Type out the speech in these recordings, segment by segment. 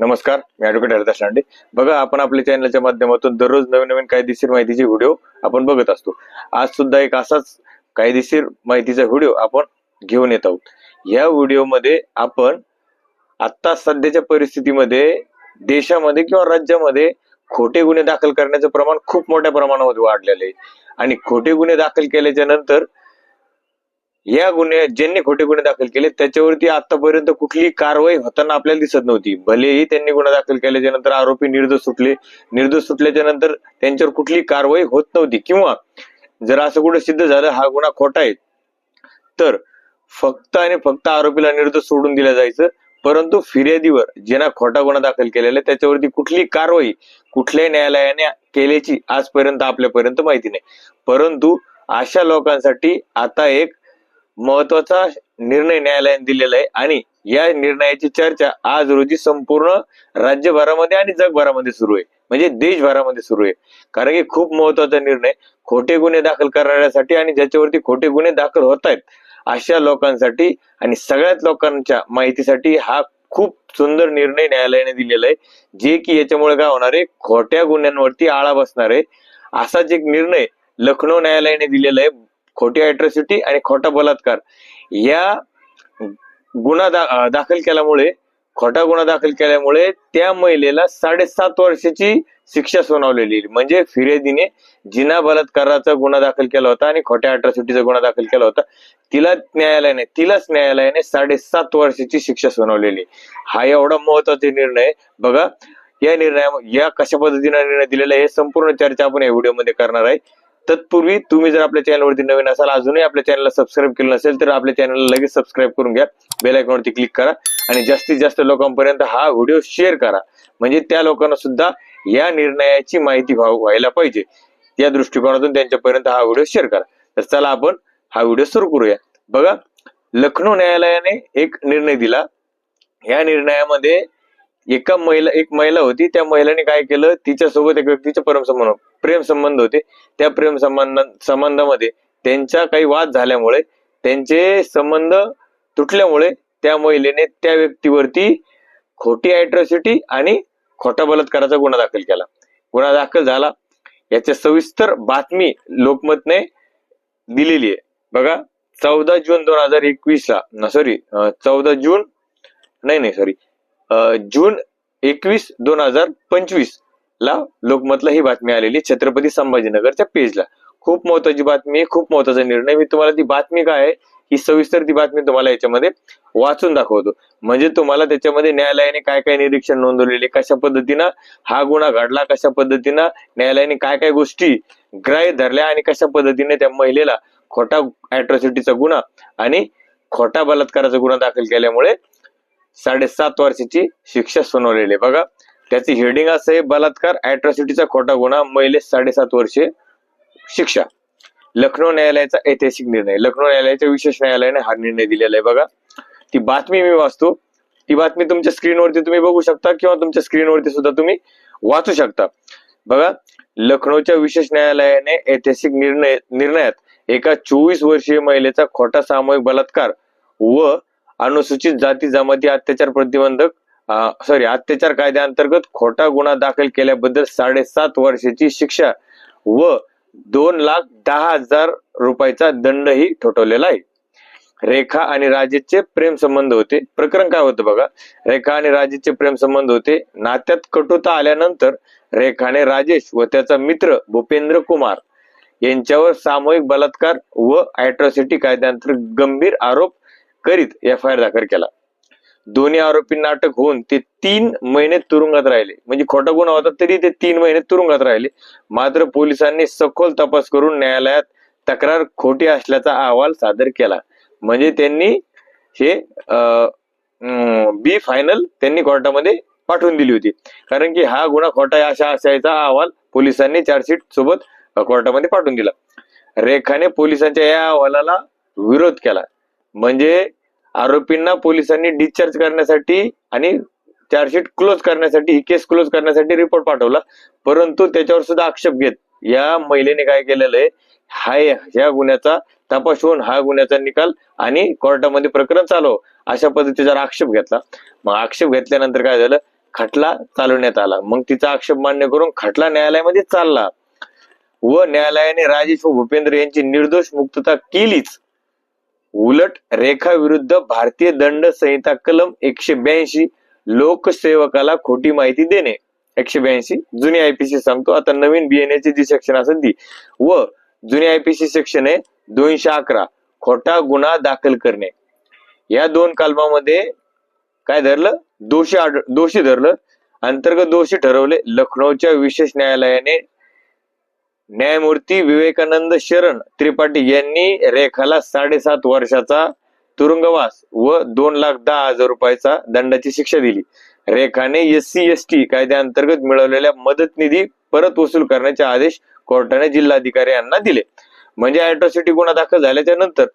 नमस्कार मी ॲडव्होकेट हरिदास लांडे. बघा आपण आपल्या चॅनलच्या माध्यमातून दररोज नवीन नवीन कायदेशीर माहितीचे व्हिडिओ आपण बघत असतो. आज सुद्धा एक असाच कायदेशीर माहितीचा व्हिडिओ आपण घेऊन येत आहोत. या व्हिडिओमध्ये आपण आत्ता सध्याच्या परिस्थितीमध्ये देशामध्ये किंवा राज्यामध्ये खोटे गुन्हे दाखल करण्याचं प्रमाण खूप मोठ्या प्रमाणामध्ये वाढलेलं आहे. आणि खोटे गुन्हे दाखल केल्याच्यानंतर या गुन्हे ज्यांनी खोटे गुन्हे दाखल केले त्याच्यावरती आतापर्यंत कुठलीही कारवाई होताना आपल्याला दिसत नव्हती. भलेही त्यांनी गुन्हा दाखल केल्याच्यानंतर आरोपी निर्दोष सुटले निर्दोष सुटल्याच्या नंतर त्यांच्यावर कुठलीही कारवाई होत नव्हती. किंवा जर असं कुठे सिद्ध झालं हा गुन्हा खोटा आहे तर फक्त आणि फक्त आरोपीला निर्दोष सोडून दिलं जायचं. परंतु फिर्यादीवर ज्यांना खोटा गुन्हा दाखल केलेला आहे त्याच्यावरती कुठली कारवाई कुठल्याही न्यायालयाने केल्याची आजपर्यंत आपल्यापर्यंत माहिती नाही. परंतु अशा लोकांसाठी आता एक महत्त्वाचा निर्णय न्यायालयाने दिलेला आहे. आणि या निर्णयाची चर्चा आज रोजी संपूर्ण राज्यभरामध्ये आणि जगभरामध्ये सुरू आहे. म्हणजे देशभरामध्ये सुरू आहे. कारण की खूप महत्त्वाचा निर्णय खोटे गुन्हे दाखल करण्यासाठी आणि ज्याच्यावरती खोटे गुन्हे दाखल होत आहेत अशा लोकांसाठी आणि सगळ्याच लोकांच्या माहितीसाठी हा खूप सुंदर निर्णय न्यायालयाने दिलेला आहे. जे की याच्यामुळे काय होणार आहे? खोट्या गुन्ह्यांवरती आळा बसणार आहे. असाच एक निर्णय लखनौ न्यायालयाने दिलेला आहे. खोटी अॅट्रॉसिटी आणि खोटा बलात्कार. या गुन्हा दा, दाखल केल्यामुळे खोटा गुन्हा दाखल केल्यामुळे त्या महिलेला साडेसात वर्षाची शिक्षा सुनावलेली. म्हणजे फिर्यादीने जिना बलात्काराचा गुन्हा दाखल केला होता आणि खोट्या अॅट्रॉसिटीचा गुन्हा दाखल केला होता. तिला न्यायालयाने तिलाच न्यायालयाने साडेसात वर्षाची शिक्षा सुनावलेली. हा एवढा महत्त्वाचा निर्णय बघा या निर्णया या कशा पद्धतीने निर्णय दिलेला हे संपूर्ण चर्चा आपण या व्हिडिओमध्ये करणार आहे. तत्पूर्वी तुम्ही जर आपल्या चॅनलवरती नवीन असाल अजूनही आपल्या चॅनलला सबस्क्राईब केलं नसेल तर आपल्या चॅनलला लगेच सबस्क्राईब करून घ्या. बेल आयकॉनवरती क्लिक करा आणि जास्तीत जास्त लोकांपर्यंत हा व्हिडिओ शेअर करा. म्हणजे त्या लोकांना सुद्धा या निर्णयाची माहिती व्हायला पाहिजे. या दृष्टिकोनातून त्यांच्यापर्यंत हा व्हिडिओ शेअर करा. तर चला आपण हा व्हिडिओ सुरू करूया. बघा लखनौ न्यायालयाने एक निर्णय दिला. या निर्णयामध्ये एका महिला एक महिला होती. त्या महिलाने काय केलं? तिच्यासोबत एक व्यक्तीचे परम प्रेमसंबंध प्रेम संबंध होते. त्या प्रेम संबंध संबंधामध्ये त्यांच्या काही वाद झाल्यामुळे त्यांचे संबंध तुटल्यामुळे त्या महिलेने त्या व्यक्तीवरती खोटी अॅट्रॉसिटी आणि खोटा बलात्काराचा गुन्हा दाखल केला. गुन्हा दाखल झाला. याच्या सविस्तर बातमी लोकमतने दिलेली आहे. बघा चौदा जून दोन हजार एकवीस ला सॉरी चौदा जून नाही नाही सॉरी जून एकवीस दोन हजार पंचवीस ला लोकमतला ही बातमी आलेली छत्रपती संभाजीनगरच्या पेजला खूप महत्वाची बातमी आहे खूप महत्त्वाचा निर्णय. मी तुम्हाला ती बातमी काय आहे ही सविस्तर ती बातमी तुम्हाला याच्यामध्ये वाचून दाखवतो. म्हणजे तुम्हाला त्याच्यामध्ये न्यायालयाने काय काय निरीक्षण नोंदवलेले कशा पद्धतीनं हा गुन्हा घडला कशा पद्धतीनं न्यायालयाने काय काय गोष्टी ग्राह्य धरल्या आणि कशा पद्धतीने त्या महिलेला खोटा अॅट्रॉसिटीचा गुन्हा आणि खोटा बलात्काराचा गुन्हा दाखल केल्यामुळे साडेसात वर्षाची शिक्षा सुनावलेली आहे. बघा त्याची हेडिंग असं आहे बलात्कार अॅट्रॉसिटीचा खोटा गुन्हा महिलेस साडेसात वर्षे शिक्षा. लखनौ न्यायालयाचा ऐतिहासिक निर्णय. लखनौ न्यायालयाच्या विशेष न्यायालयाने हा निर्णय दिलेला आहे बघा. ती बातमी मी वाचतो. ती बातमी तुमच्या स्क्रीनवरती तुम्ही बघू शकता किंवा तुमच्या स्क्रीनवरती सुद्धा तुम्ही वाचू शकता. बघा लखनौच्या विशेष न्यायालयाने ऐतिहासिक निर्णय निर्णयात एका चोवीस वर्षीय महिलेचा खोटा सामूहिक बलात्कार व अनुसूचित जाती जमाती अत्याचार प्रतिबंधक सॉरी अत्याचार कायद्याअंतर्गत खोटा गुन्हा दाखल केल्याबद्दल साडेसात वर्षाची शिक्षा व दोन लाख दहा हजार रुपयाचा दंडही ठोठवलेला आहे. रेखा आणि राजेशचे प्रेम संबंध होते. प्रकरण काय होतं बघा? रेखा आणि राजेशचे प्रेम संबंध होते. नात्यात कटुता आल्यानंतर रेखाने राजेश व त्याचा मित्र भूपेंद्र कुमार यांच्यावर सामूहिक बलात्कार व अॅट्रॉसिटी कायद्यांतर्गत गंभीर आरोप करीत एफ आय आर दाखल केला. दोन्ही आरोपींना अटक होऊन ते तीन महिने तुरुंगात राहिले. म्हणजे खोटा गुन्हा होता तरी ते तीन महिने तुरुंगात राहिले. मात्र पोलिसांनी सखोल तपास करून न्यायालयात तक्रार खोटी असल्याचा अहवाल सादर केला. म्हणजे त्यांनी हे बी फायनल त्यांनी कोर्टामध्ये पाठवून दिली होती. कारण की हा गुन्हा खोटा अशा असायचा अहवाल पोलिसांनी चार्जशीट सोबत कोर्टामध्ये पाठवून दिला. रेखाने पोलिसांच्या या अहवालाला विरोध केला. म्हणजे आरोपींना पोलिसांनी डिस्चार्ज करण्यासाठी आणि चार्जशीट क्लोज करण्यासाठी ही केस क्लोज करण्यासाठी रिपोर्ट पाठवला. परंतु त्याच्यावर सुद्धा आक्षेप घेत. या महिलेने काय केलेलं आहे? हा या गुन्ह्याचा तपास होऊन हा गुन्ह्याचा निकाल आणि कोर्टामध्ये प्रकरण चालव अशा पद्धतीचा आक्षेप घेतला मग आक्षेप घेतल्यानंतर काय झालं? खटला चालवण्यात आला. मग तिचा आक्षेप मान्य करून खटला न्यायालयामध्ये चालला. व न्यायालयाने राजेश व भूपेंद्र यांची निर्दोष मुक्तता केलीच. उलट रेखा विरुद्ध भारतीय दंड संहिता कलम एकशे ब्याऐंशी लोकसेवकाला खोटी माहिती देणे. एकशे ब्याऐंशी. जुनी आयपीसी सांगतो. आता नवीन बीएनएची जी सेक्शन असेल ती. व जुनी आयपीसी सेक्शन आहे दोनशे अकरा. खोटा गुन्हा दाखल करणे. या दोन कलमामध्ये काय धरलं? दोषी आढ- दोषी धरलं. अंतर्गत दोषी ठरवले. लखनौच्या विशेष न्यायालयाने न्यायमूर्ती विवेकानंद शरण त्रिपाठी यांनी रेखाला साडेसात वर्षाचा तुरुंगवास व दोन लाख दहा हजार रुपयाचा दंडाची शिक्षा दिली. रेखाने एस सी एस टी कायद्याअंतर्गत मिळवलेल्या मदत निधी परत वसूल करण्याचे आदेश कोर्टाने जिल्हाधिकारी यांना दिले. म्हणजे अॅट्रॉसिटी गुन्हा दाखल झाल्याच्यानंतर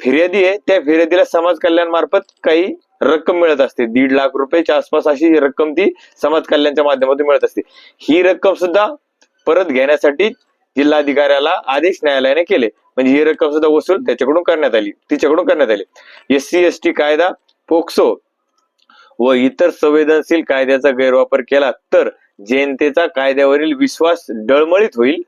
फिर्यादी आहे त्या फिर्यादीला समाज कल्याण मार्फत काही रक्कम मिळत असते. दीड लाख रुपयाच्या आसपास अशी रक्कम ती समाज कल्याणच्या माध्यमातून मिळत असते. ही रक्कम सुद्धा परत घेण्यासाठी जिल्हाधिकाऱ्याला आदेश न्यायालयाने केले. म्हणजे ही रक्कम सुद्धा वसूल त्याच्याकडून करण्यात आली. तिच्याकडून करण्यात आली. एस सी एस टी कायदा पोक्सो व इतर संवेदनशील कायद्याचा गैरवापर केला तर जनतेचा कायद्यावरील विश्वास डळमळीत होईल.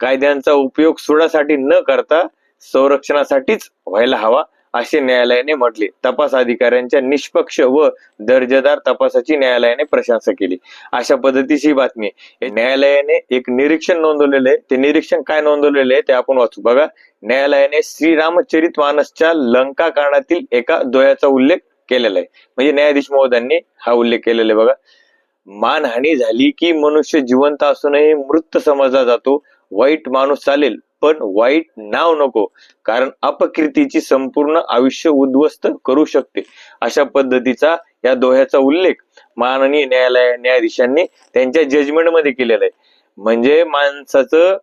कायद्यांचा उपयोग सुडासाठी न करता संरक्षणासाठीच व्हायला हवा. असे न्यायालयाने म्हटले. तपास अधिकाऱ्यांच्या निष्पक्ष व दर्जेदार तपासाची न्यायालयाने प्रशंसा केली. अशा पद्धतीची ही बातमी न्यायालयाने एक निरीक्षण नोंदवलेले आहे. ते निरीक्षण काय नोंदवलेले आहे ते आपण वाचू. बघा न्यायालयाने श्रीरामचरित मानसच्या लंका कारणातील एका दोयाचा उल्लेख केलेला आहे. म्हणजे न्यायाधीश महोदयांनी हा उल्लेख केलेला आहे बघा. मानहानी झाली की मनुष्य जिवंत असूनही मृत समजला जातो. वाईट माणूस चालेल. पण वाईट नाव नको. कारण अपकीर्तीची संपूर्ण आयुष्य उद्ध्वस्त करू शकते. अशा पद्धतीचा या दोह्याचा उल्लेख माननीय न्यायालय न्यायाधीशांनी त्यांच्या जजमेंटमध्ये केलेला आहे. म्हणजे माणसाचं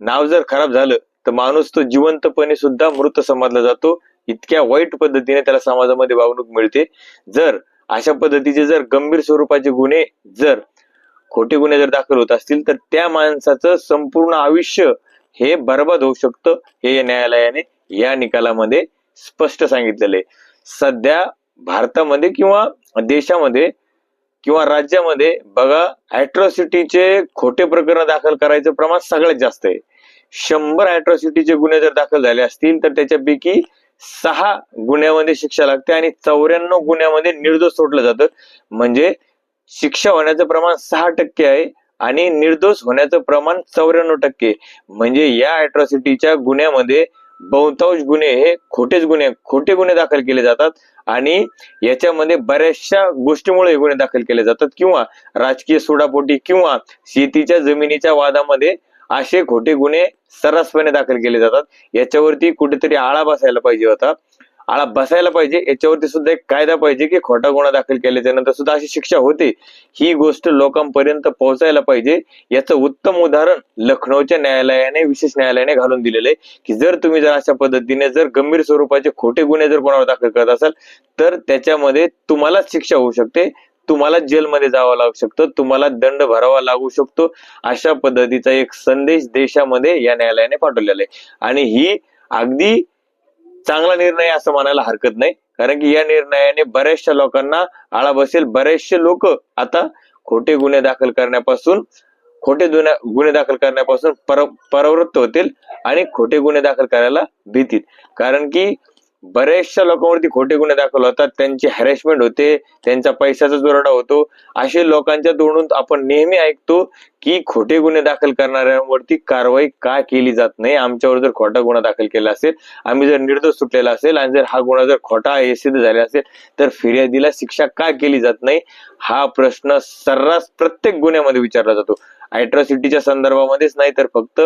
नाव जर खराब झालं तर माणूस तो जिवंतपणे सुद्धा मृत समजला जातो. इतक्या वाईट पद्धतीने त्याला समाजामध्ये वागणूक मिळते. जर अशा पद्धतीचे जर गंभीर स्वरूपाचे गुन्हे जर खोटे गुन्हे जर दाखल होत असतील तर त्या माणसाचं संपूर्ण आयुष्य हे बरबाद होऊ शकतं हे न्यायालयाने या निकालामध्ये स्पष्ट सांगितलेलं. आहे सध्या भारतामध्ये किंवा देशामध्ये किंवा राज्यामध्ये बघा अॅट्रॉसिटीचे खोटे प्रकरण दाखल करायचं प्रमाण सगळ्यात जास्त आहे. शंभर अॅट्रॉसिटीचे गुन्हे जर दाखल झाले असतील तर त्याच्यापैकी सहा गुन्ह्यामध्ये शिक्षा लागते आणि चौऱ्याण्णव गुन्ह्यामध्ये निर्दोष सोडलं जातं. म्हणजे शिक्षा होण्याचं प्रमाण सहा टक्के आहे. आणि निर्दोष होण्याचं प्रमाण चौऱ्याण्णव टक्के. म्हणजे या अॅट्रॉसिटीच्या गुन्ह्यामध्ये बहुतांश गुन्हे हे खोटेच गुन्हे खोटे गुन्हे दाखल केले जातात आणि याच्यामध्ये बऱ्याचशा गोष्टीमुळे गुन्हे दाखल केले जातात. किंवा राजकीय सोडापोटी किंवा शेतीच्या जमिनीच्या वादामध्ये असे खोटे गुन्हे सर्रासपणे दाखल केले जातात. याच्यावरती कुठेतरी आळा बसायला पाहिजे होता. आळा बसायला पाहिजे. याच्यावरती सुद्धा एक कायदा पाहिजे की खोटा गुन्हा दाखल केल्याच्यानंतर सुद्धा अशी शिक्षा होते. ही गोष्ट लोकांपर्यंत पोहोचायला पाहिजे. याचं उत्तम उदाहरण लखनौच्या न्यायालयाने विशेष न्यायालयाने घालून दिलेलं आहे की जर तुम्ही जर अशा पद्धतीने जर गंभीर स्वरूपाचे खोटे गुन्हे जर कोणावर दाखल करत असाल तर त्याच्यामध्ये तुम्हालाच शिक्षा होऊ शकते. तुम्हाला जेलमध्ये जावं लागू शकतं. तुम्हाला दंड भरावा लागू शकतो. अशा पद्धतीचा एक संदेश देशामध्ये या न्यायालयाने पाठवलेला आहे. आणि ही अगदी चांगला निर्णय असं म्हणायला हरकत नाही. कारण की या निर्णयाने बऱ्याचशा लोकांना आळा बसेल. बरेचसे लोक आता खोटे गुन्हे दाखल करण्यापासून खोटे गुन्हे गुन्हे दाखल करण्यापासून पर होतील आणि खोटे गुन्हे दाखल करायला भीतील कारण की बऱ्याचशा लोकांवरती खोटे गुन्हे दाखल होतात. त्यांची हॅरेसमेंट होते त्यांचा पैशाचा जोरडा होतो. असे लोकांच्या तोंडून आपण नेहमी ऐकतो की खोटे गुन्हे दाखल करणाऱ्यांवरती कारवाई का केली जात नाही? आमच्यावर जर खोटा गुन्हा दाखल केला असेल आम्ही जर निर्दोष सुटलेला असेल आणि जर हा गुन्हा जर खोटा हे सिद्ध झाला असेल तर फिर्यादीला शिक्षा का केली जात नाही? हा प्रश्न सर्रास प्रत्येक गुन्ह्यामध्ये विचारला जातो. अॅट्रॉसिटीच्या संदर्भामध्येच नाही तर फक्त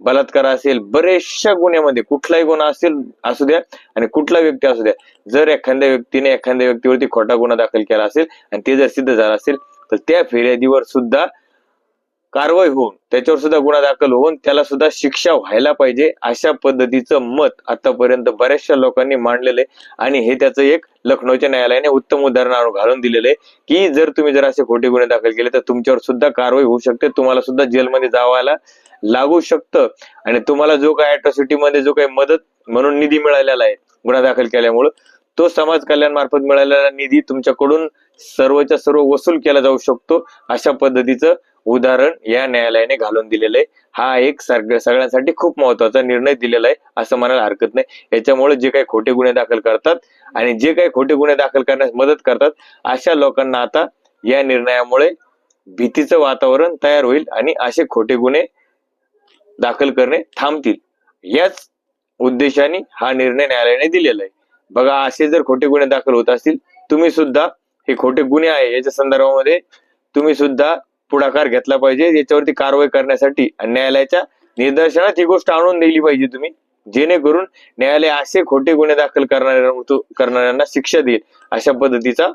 बलात्कार असेल बरेचशा गुन्ह्यामध्ये कुठलाही गुन्हा असेल असू द्या आणि कुठला व्यक्ती असू द्या जर एखाद्या व्यक्तीने एखाद्या व्यक्तीवरती खोटा गुन्हा दाखल केला असेल आणि ते जर सिद्ध झाला असेल तर त्या फिर्यादीवर सुद्धा कारवाई होऊन त्याच्यावर सुद्धा गुन्हा दाखल होऊन त्याला सुद्धा शिक्षा व्हायला पाहिजे अशा पद्धतीचं मत आतापर्यंत बऱ्याचशा लोकांनी मांडलेलं आहे. आणि हे त्याचं एक लखनौच्या न्यायालयाने उत्तम उदाहरण घालून दिलेलं आहे की जर तुम्ही जर असे खोटे गुन्हे दाखल केले तर तुमच्यावर सुद्धा कारवाई होऊ शकते. तुम्हाला सुद्धा जेलमध्ये जावायला लागू शकतं. आणि तुम्हाला जो काही अट्रॉसिटीमध्ये जो काही मदत म्हणून निधी मिळालेला आहे गुन्हा दाखल केल्यामुळं तो समाज कल्याण मार्फत मिळालेला निधी तुमच्याकडून सर्वच्या सर्व वसूल केला जाऊ शकतो अशा पद्धतीचं उदाहरण या न्यायालयाने घालून दिलेलं आहे हा एक सग- सगळ्यांसाठी खूप महत्त्वाचा निर्णय दिलेला आहे असं म्हणायला हरकत नाही. याच्यामुळे जे काही खोटे गुन्हे दाखल करतात आणि जे काही खोटे गुन्हे दाखल करण्यास मदत करतात अशा लोकांना आता या निर्णयामुळे भीतीचं वातावरण तयार होईल आणि असे खोटे गुन्हे दाखल करणे थांबतील. याच उद्देशाने हा निर्णय न्यायालयाने दिलेला आहे. बघा असे जर खोटे गुन्हे दाखल होत असतील तुम्ही सुद्धा हे खोटे गुन्हे आहे याच्या संदर्भामध्ये तुम्ही सुद्धा पुढाकार घेतला पाहिजे. याच्यावरती कारवाई करण्यासाठी आणि न्यायालयाच्या निदर्शनात ही गोष्ट आणून दिली पाहिजे तुम्ही. जेणेकरून न्यायालय असे खोटे गुन्हे दाखल करणाऱ्या करणाऱ्यांना शिक्षा देईल अशा पद्धतीचा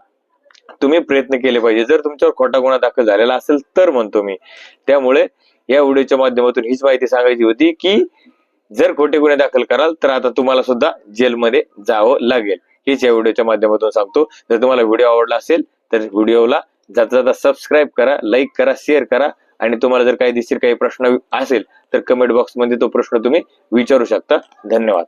तुम्ही प्रयत्न केले पाहिजे. जर तुमच्यावर खोटा गुन्हा दाखल झालेला असेल तर म्हणतो मी. त्यामुळे या व्हिडिओच्या माध्यमातून हीच माहिती सांगायची होती की जर खोटे गुन्हे दाखल कराल तर आता तुम्हाला सुद्धा जेलमध्ये जावं लागेल. हेच या व्हिडिओच्या माध्यमातून सांगतो. जर तुम्हाला व्हिडिओ आवडला असेल तर व्हिडिओला जाता जाता सबस्क्राईब करा लाईक करा शेअर करा आणि तुम्हाला जर काही दिसतील काही प्रश्न असेल तर कमेंट बॉक्समध्ये तो प्रश्न तुम्ही विचारू शकता. धन्यवाद.